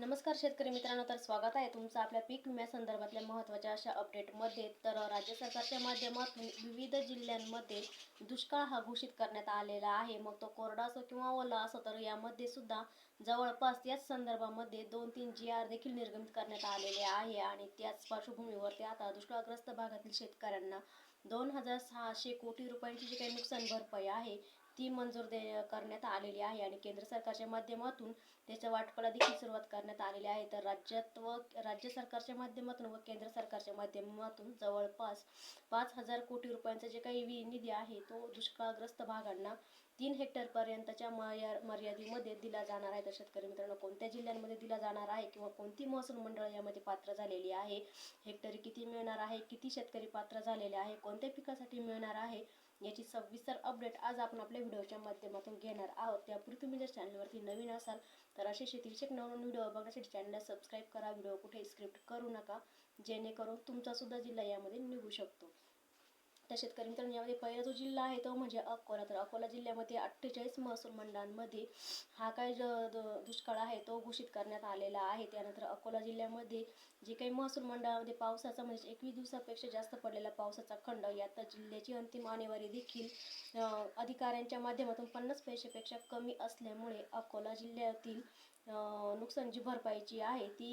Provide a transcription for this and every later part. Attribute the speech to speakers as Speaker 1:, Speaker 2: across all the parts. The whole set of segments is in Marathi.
Speaker 1: नमस्कार शेतकरी मित्रांनो तर स्वागत आहे तुमचं आपल्या पीक विम्यासंदर्भातल्या महत्त्वाच्या अशा अपडेटमध्ये तर राज्य सरकारच्या माध्यमातून विविध जिल्ह्यांमध्ये दुष्काळ हा घोषित करण्यात आलेला आहे. मग तो कोरडा असो किंवा ओला असो तर यामध्ये सुद्धा जवळपास याच संदर्भामध्ये दोन तीन जी आर देखील निर्गमित करण्यात आलेले आहे. आणि त्याच पार्श्वभूमीवरती आता दुष्काळग्रस्त भागातील शेतकऱ्यांना दोन हजार सहाशे कोटी रुपयांची जी काही नुकसान भरपाई आहे ती मंजूर दे करण्यात आलेली आहे आणि केंद्र सरकारच्या माध्यमातून त्याच्या वाटपाला देखील सुरुवात करण्यात आलेली आहे. तर राज्यात व राज्य सरकारच्या माध्यमातून व केंद्र सरकारच्या माध्यमातून जवळपास पाच हजार कोटी रुपयांचा जे काही वि- निधी आहे तो दुष्काळग्रस्त भागांना तीन हेक्टरपर्यंतच्या मर्या मर्यादेमध्ये दिला जाणार आहे. तर शेतकरी मित्रांनो कोणत्या जिल्ह्यांमध्ये दिला जाणार आहे किंवा कोणती महसूल मंडळ यामध्ये पात्र झालेली आहे? हेक्टरी किती मिळणार आहे? किती शेतकरी पात्र झालेले आहे? कोणत्या पिकासाठी मिळणार आहे? याची सविस्तर अपडेट आज आपण आपल्या व्हिडिओच्या माध्यमातून घेणार आहोत. त्यापूर्वी तुम्ही जर चॅनलवरती नवीन असाल तर असे शेतीविषयक नवीन व्हिडिओ बघण्यासाठी चॅनलला सबस्क्राईब करा. व्हिडिओ कुठे स्क्रिप्ट करू नका. जेणेकरून तुमचा सुद्धा जिल्हा यामध्ये निघू शकतो. तर शेतकरी मित्रांनो यामध्ये पहिला जो जिल्हा आहे तो म्हणजे अकोला. तर अकोला जिल्ह्यामध्ये अठ्ठेचाळीस महसूल मंडळांमध्ये हा काय जो दुष्काळ आहे तो घोषित करण्यात आलेला आहे. त्यानंतर अकोला जिल्ह्यामध्ये जे काही महसूल मंडळामध्ये पावसाचा म्हणजे एकवीस दिवसापेक्षा जास्त पडलेला पावसाचा खंड यात जिल्ह्याची अंतिम आणेवारी देखील अधिकाऱ्यांच्या माध्यमातून पन्नास पैशापेक्षा कमी असल्यामुळे अकोला जिल्ह्यातील नुकसान जी भरपाईची आहे ती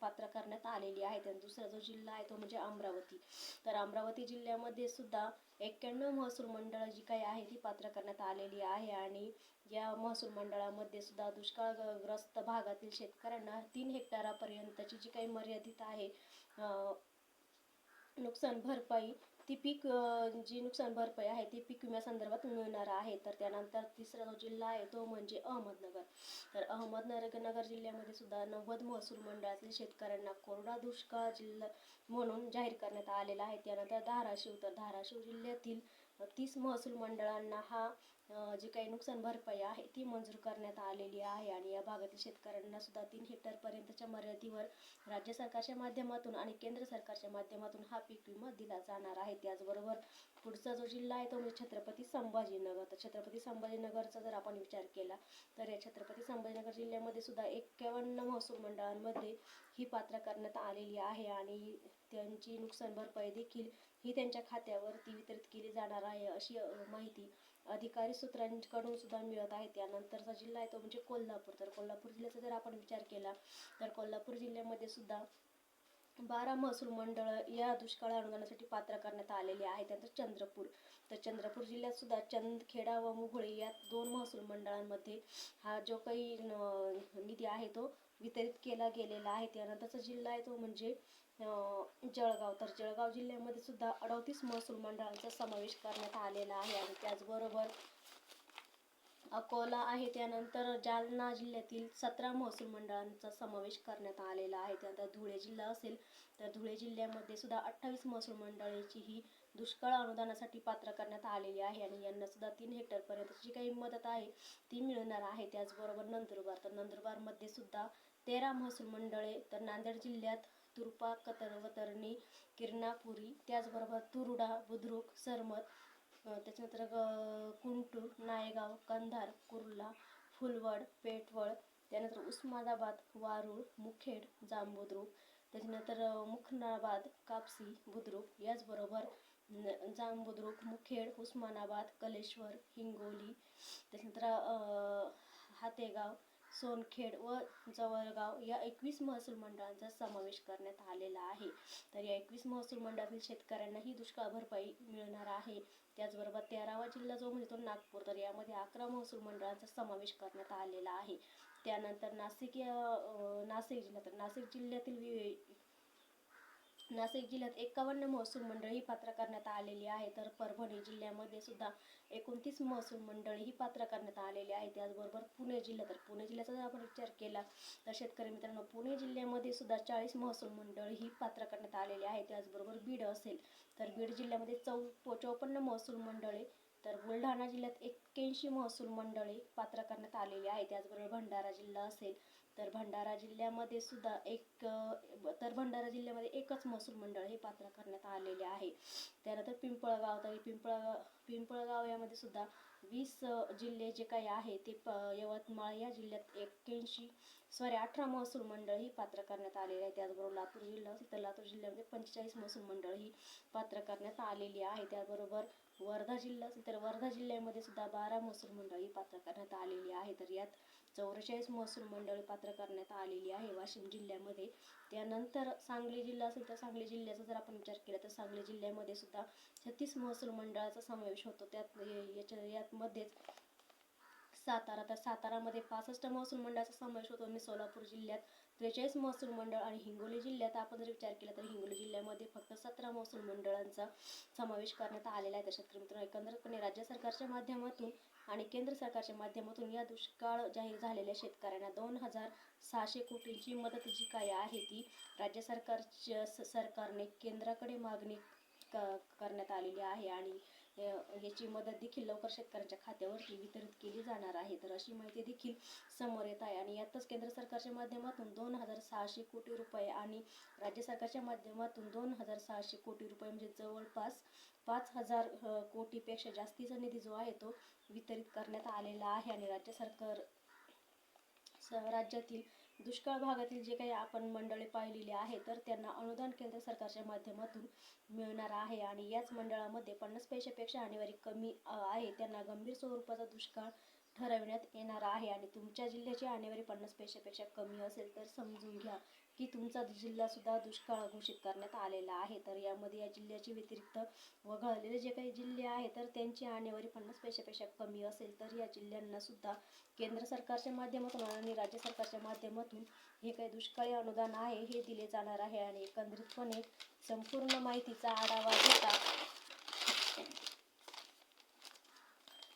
Speaker 1: पात्र करण्यात आलेली आहे. आणि दुसरा जो जिल्हा आहे तो म्हणजे अमरावती. तर अमरावती जिल्ह्यामध्ये सुद्धा एक्क्याण्णव महसूल मंडळं जी काही आहे ती पात्र करण्यात आलेली आहे. आणि या महसूल मंडळामध्ये सुद्धा दुष्काळग्रस्त भागातील शेतकऱ्यांना तीन हेक्टरापर्यंतची जी काही मर्यादित आहे नुकसान भरपाई ती पीक जी नुकसान भरपाई आहे ती पीक विम्यासंदर्भात मिळणार आहे. तर त्यानंतर तिसरा जो जिल्हा आहे तो म्हणजे अहमदनगर. तर अहमदनगर नगर जिल्ह्यामध्ये सुद्धा नव्वद महसूल मंडळातील शेतकऱ्यांना कोरडा दुष्काळ जिल्हा म्हणून जाहीर करण्यात आलेला आहे. त्यानंतर धाराशिव तर धाराशिव जिल्ह्यातील तीस महसूल मंडळांना हा जी काही नुकसान भरपाई आहे ती मंजूर करण्यात आलेली आहे. आणि या भागातील शेतकऱ्यांना सुद्धा तीन हेक्टरपर्यंतच्या मर्यादेवर राज्य सरकारच्या माध्यमातून आणि केंद्र सरकारच्या माध्यमातून हा पीक विमा दिला जाणार आहे. त्याचबरोबर पुढचा जो जिल्हा आहे तो म्हणजे छत्रपती संभाजीनगर. तर छत्रपती संभाजीनगरचा जर आपण विचार केला तर या छत्रपती संभाजीनगर जिल्ह्यामध्ये सुद्धा एक्क्यावन्न महसूल मंडळांमध्ये ही पात्र करण्यात आलेली आहे आणि त्यांची नुकसान भरपाई देखील ही त्यांच्या खात्यावरती वितरित केली जाणार आहे अशी माहिती अधिकारी सूत्रांकडून सुद्धा मिळत आहे. त्यानंतरचा जिल्हा आहे तो म्हणजे कोल्हापूर. तर कोल्हापूर जिल्ह्याचा जर आपण विचार केला तर कोल्हापूर जिल्ह्यामध्ये सुद्धा बारा महसूल मंडळ या दुष्काळ अनुदानासाठी पात्र करण्यात आलेले आहे त्यानंतर चंद्रपूर. तर चंद्रपूर जिल्ह्यात सुद्धा चंदखेडा व मुघळे या दोन महसूल मंडळांमध्ये हा जो काही निधी आहे तो वितरित केला गेलेला आहे. त्यानंतरचा जिल्हा आहे तो म्हणजे जळगाव. तर जळगाव जिल्ह्यामध्ये सुद्धा अडतीस महसूल मंडळांचा समावेश करण्यात आलेला आहे आणि त्याचबरोबर अकोला आहे. त्यानंतर जालना जिल्ह्यातील सतरा महसूल मंडळांचा समावेश करण्यात आलेला आहे. त्यानंतर धुळे जिल्हा असेल तर धुळे जिल्ह्यामध्ये सुद्धा अठ्ठावीस महसूल मंडळाची ही दुष्काळ अनुदानासाठी पात्र करण्यात आलेली आहे आणि यांना सुद्धा तीन हेक्टरपर्यंतची जी काही मदत आहे ती मिळणार आहे. त्याचबरोबर नंदुरबार तर नंदुरबारमध्ये सुद्धा तेरा महसूल मंडळे तर नांदेड जिल्ह्यात तुरपा कतर वतरणी किरणापुरी त्याचबरोबर तुरुडा बुद्रुक सरमत त्याच्यानंतर ग कुंटूर नायगाव कंधार कुर्ला फुलवड पेटवळ त्यानंतर उस्मानाबाद वारूळ मुखेड जांबुद्रुक त्याच्यानंतर मुखनाबाद कापसी बुद्रुक याचबरोबर जांबुद्रुक मुखेड उस्मानाबाद कलेश्वर हिंगोली त्याच्यानंतर हातेगाव सोनखेड व जवळगाव या एकवीस महसूल मंडळांचा समावेश करण्यात आलेला आहे. तर या एकवीस महसूल मंडळातील शेतकऱ्यांनाही दुष्काळ भरपाई मिळणार आहे. त्याचबरोबर तेरावा जिल्हा जो म्हणजे तो नागपूर तर यामध्ये अकरा महसूल मंडळांचा समावेश करण्यात आलेला आहे. त्यानंतर नाशिक या नाशिक जिल्ह्यात नाशिक जिल्ह्यातील वि- नाशिक जिल्ह्यात एकावन्न महसूल मंडळ ही पात्र करण्यात आलेली आहे. तर परभणी जिल्ह्यामध्ये सुद्धा एकोणतीस महसूल मंडळ ही पात्र करण्यात आलेली आहे. त्याचबरोबर पुणे जिल्हा तर पुणे जिल्ह्याचा जर आपण विचार केला तर शेतकरी मित्रांनो पुणे जिल्ह्यामध्ये सुद्धा चाळीस महसूल मंडळ ही पात्र करण्यात आलेली आहे. त्याचबरोबर बीड असेल तर बीड जिल्ह्यामध्ये चौ चौपन्न महसूल मंडळे तर बुलढाणा जिल्ह्यात एक्क्याऐंशी महसूल मंडळे पात्र करण्यात आलेली आहे. त्याचबरोबर भंडारा जिल्हा असेल तर भंडारा जिल्ह्यामध्ये सुद्धा एक तर भंडारा जिल्ह्यामध्ये एकच महसूल मंडळ हे पात्र करण्यात आलेले आहे. त्यानंतर पिंपळगाव तर पिंपळगाव पिंपळगाव यामध्ये सुद्धा वीस जिल्हे जे काही आहे ते प यवतमाळ या जिल्ह्यात एक्क्याऐंशी सॉरी अठरा महसूल मंडळ ही पात्र करण्यात आलेली आहे. त्याचबरोबर लातूर जिल्हा असेल तर लातूर जिल्ह्यामध्ये पंचेचाळीस महसूल मंडळ ही पात्र करण्यात आलेली आहे. त्याचबरोबर वर्धा जिल्हा असेल तर वर्धा जिल्ह्यामध्ये सुद्धा बारा महसूल मंडळ ही पात्र करण्यात आलेली आहे. तर यात चौवेचाळीस महसूल मंडळ पात्र करण्यात आलेली आहे वाशिम जिल्ह्यामध्ये. त्यानंतर सांगली जिल्हा असेल तर सांगली जिल्ह्याचा जर आपण विचार केला तर सांगली जिल्ह्यामध्ये सुद्धा छत्तीस महसूल मंडळाचा समावेश होतो. त्यात याच्या यातमध्येच सातारा. तर सातारामध्ये पासष्ट महसूल मंडळाचा समावेश होतो. आणि सोलापूर जिल्ह्यात त्रेचाळीस महसूल मंडळ आणि हिंगोली जिल्ह्यात आपण जर विचार केला तर हिंगोली जिल्ह्यामध्ये फक्त सतरा महसूल मंडळांचा समावेश करण्यात आलेला आहे. तर शेतकरी मित्रांनो एकंदरीतपणे राज्य सरकारच्या माध्यमातून आणि केंद्र सरकारच्या माध्यमातून या दुष्काळ जाहीर झालेल्या शेतकऱ्यांना दोन हजार सहाशे कोटींची मदत जी काय आहे ती राज्य सरकारच्या स- सरकारने केंद्राकडे मागणी क- करण्यात आलेली आहे. आणि याची मदत देखील लवकर शेतकऱ्यांच्या खात्यावरती वितरित केली जाणार आहे. तर अशी माहिती देखील समोर येत आहे. आणि यातच केंद्र सरकारच्या माध्यमातून दोन हजार सहाशे कोटी रुपये आणि राज्य सरकारच्या माध्यमातून दोन हजार सहाशे कोटी रुपये म्हणजे जवळपास पाच हजार कोटीपेक्षा जास्तीचा निधी जो आहे तो वितरित करण्यात आलेला आहे. आणि राज्य सरकार राज्यातील दुष्काळ भागातील जे काही आपण मंडळे पाहिलेली आहे तर त्यांना अनुदान केंद्र सरकारच्या माध्यमातून मिळणार आहे. आणि याच मंडळामध्ये पन्नास पैशापेक्षा आणेवारी कमी आहे. त्यांना गंभीर स्वरूपाचा दुष्काळ ठरविण्यात येणार आहे. आणि तुमच्या जिल्ह्याची आणेवारी पन्नास पैशापेक्षा कमी असेल तर समजून घ्या. की तुमचा जिल्हा सुद्धा दुष्काळ घोषित करण्यात आलेला आहे. तर यामध्ये या जिल्ह्याच्या व्यतिरिक्त वगळलेले जे काही जिल्हे आहे तर त्यांची आणेवारी पन्नास पैशापेक्षा कमी असेल तर या जिल्ह्यांना सुद्धा केंद्र सरकारच्या माध्यमातून आणि राज्य सरकारच्या माध्यमातून हे काही दुष्काळी अनुदान आहे हे दिले जाणार आहे आणि एकंदरीतपणे संपूर्ण माहितीचा आढावा घेता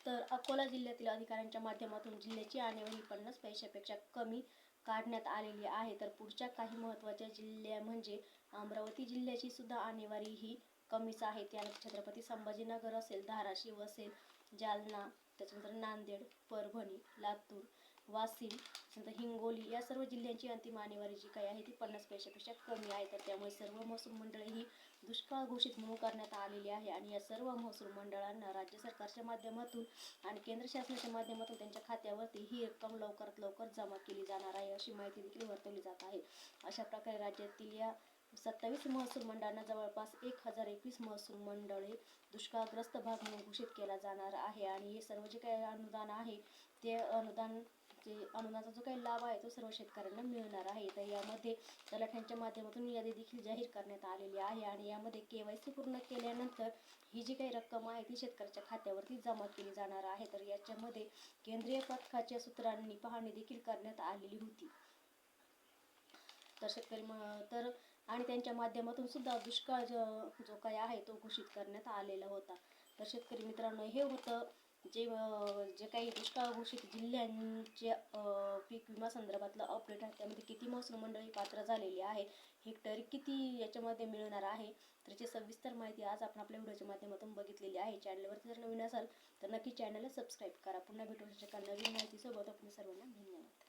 Speaker 1: तर अकोला जिल्ह्यातील अधिकाऱ्यांच्या माध्यमातून जिल्ह्याची आणेवारी पन्नास पैशापेक्षा कमी काढण्यात आलेली आहे. तर पुढच्या काही महत्त्वाच्या जिल्ह्या म्हणजे अमरावती जिल्ह्याची सुद्धा आणेवारी ही कमीच आहे. त्यानंतर छत्रपती संभाजीनगर असेल धाराशिव असेल जालना त्याच्यानंतर नांदेड परभणी लातूर वाशिम नंतर हिंगोली या सर्व जिल्ह्यांची अंतिम आणेवारी जी काही आहे ती पन्नास पैशापेक्षा कमी आहे. तर त्यामुळे सर्व महसूल मंडळे ही दुष्काळ घोषित म्हणून करण्यात आलेली आहे आणि या सर्व महसूल मंडळांना राज्य सरकारच्या माध्यमातून आणि केंद्र शासनाच्या माध्यमातून त्यांच्या खात्यावरती ही रक्कम लवकरात लवकर जमा केली जाणार आहे अशी माहिती देखील वर्तवली जात आहे. अशा प्रकारे राज्यातील या सत्तावीस महसूल मंडळांना जवळपास एक हजार एकवीस महसूल मंडळे दुष्काळग्रस्त भाग म्हणून घोषित केला जाणार आहे. आणि हे सर्व जे काही अनुदान आहे ते अनुदान जे अनुदानाचा जो काही लाभ आहे तो सर्व शेतकऱ्यांना मिळणार आहे. तर यामध्ये तलाठ्यांच्या माध्यमातून यादी देखील जाहीर करण्यात आलेली आहे आणि यामध्ये के वाय सी पूर्ण केल्यानंतर ही जी काही रक्कम आहे ती शेतकऱ्याच्या खात्यावरती जमा केली जाणार आहे. तर याच्यामध्ये केंद्रीय पथकाच्या सूत्रांनी पाहणी देखील करण्यात आलेली होती. तर शेतकरी तर आणि त्यांच्या माध्यमातून सुद्धा दुष्काळ जो जो काही आहे तो घोषित करण्यात आलेला होता. तर शेतकरी मित्रांनो हे होतं जे जे काही दुष्काळ घोषित जिल्ह्यांचे पीक विमा संदर्भातलं अपडेट आहे त्यामध्ये किती महसूल मंडळी पात्र झालेली आहे हेक्टरी किती याच्यामध्ये मिळणार आहे तर याची सविस्तर माहिती आज आपण आपल्या व्हिडिओच्या माध्यमातून बघितलेली आहे. चॅनलवरती जर नवीन असाल तर नक्की चॅनलला सबस्क्राईब करा. पुन्हा भेटू एका नवीन माहितीसोबत. आपण सर्वांना धन्यवाद.